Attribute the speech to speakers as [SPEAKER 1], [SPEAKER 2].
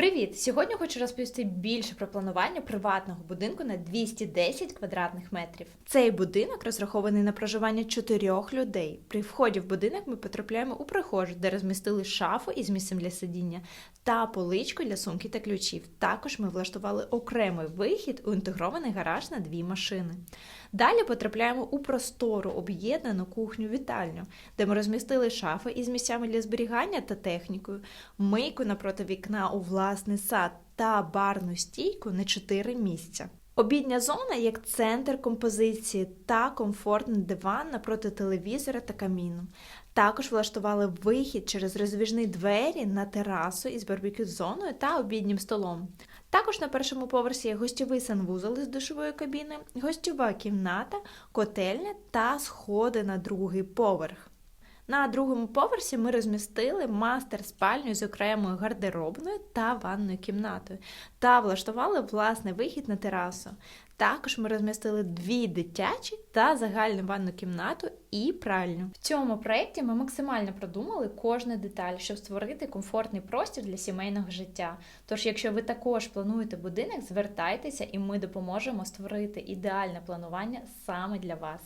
[SPEAKER 1] Привіт! Сьогодні хочу розповісти більше про планування приватного будинку на 210 квадратних метрів. Цей будинок розрахований на проживання чотирьох людей. При вході в будинок ми потрапляємо у прихожу, де розмістили шафу із місцем для сидіння та поличку для сумки та ключів. Також ми влаштували окремий вихід у інтегрований гараж на дві машини. Далі потрапляємо у простору об'єднану кухню-вітальню, де ми розмістили шафи із місцями для зберігання та технікою, мийку напроти вікна у власний сад та барну стійку на 4 місця. Обідня зона як центр композиції та комфортний диван напроти телевізора та каміну. Також влаштували вихід через роздвіжні двері на терасу із барбекю зоною та обіднім столом. Також на першому поверсі є гостьовий санвузол із душової кабіни, гостьова кімната, котельня та сходи на другий поверх. На другому поверсі ми розмістили мастер спальню з окремою гардеробною та ванною кімнатою та влаштували власний вихід на терасу. Також ми розмістили дві дитячі та загальну ванну кімнату і пральню. В цьому проєкті ми максимально продумали кожну деталь, щоб створити комфортний простір для сімейного життя. Тож, якщо ви також плануєте будинок, звертайтеся і ми допоможемо створити ідеальне планування саме для вас.